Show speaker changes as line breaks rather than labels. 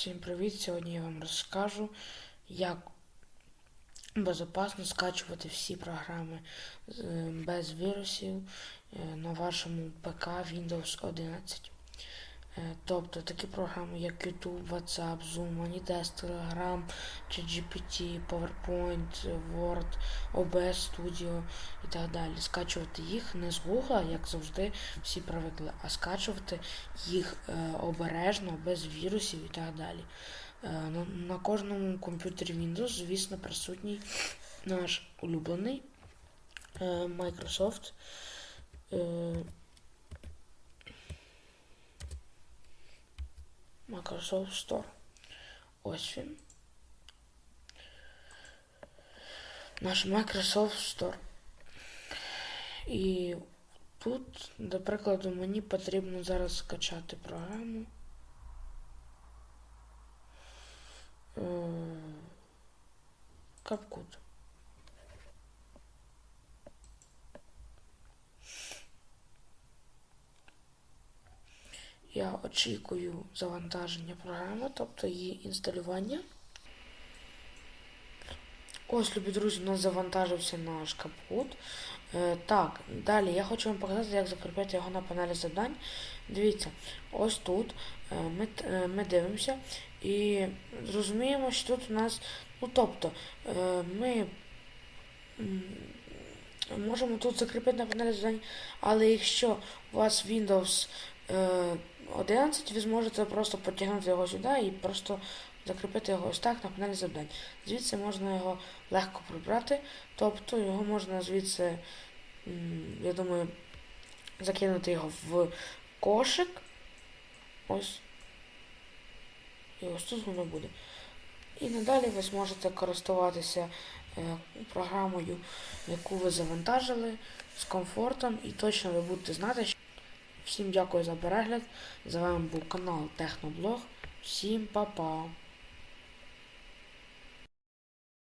Всім привіт! Сьогодні я вам розкажу, як безпечно скачувати всі програми без вірусів е, на вашому ПК Windows 11. Е, Тобто такі програми, як YouTube, WhatsApp, Zoom, Anydesk, Telegram, ChatGPT, PowerPoint, Word, OBS Studio і так далі. Скачувати їх не з Google, як завжди всі привикли, а скачувати їх е, обережно, без вірусів і так далі. Е, на, кожному комп'ютері Windows, звісно, присутній наш улюблений Microsoft. Microsoft Store. Ось він. Наш Microsoft Store. І тут, до прикладу, мені потрібно зараз скачати програму. Е, Я очікую завантаження програми, тобто її інсталювання. Ось, любі друзі, у нас завантажився наш капкут. Е, так, далі я хочу вам показати, як закріпити його на панелі завдань. Дивіться, ось тут е, ми, е, ми дивимося і зрозуміємо, що тут у нас, ну тобто, е, ми можемо тут закріпити на панелі завдань, але якщо у вас Windows е, 11, ви зможете просто потягнути його сюди і просто закріпити його ось так на панелі завдань. Звідси можна його легко прибрати, тобто його можна звідси, я думаю, закинути його в кошик. Ось. І ось тут воно буде. І надалі ви зможете користуватися е, програмою, яку ви завантажили, з комфортом, і точно ви будете знати, що Всім дякую за перегляд. З вами був канал Техноблог. Всім па-па!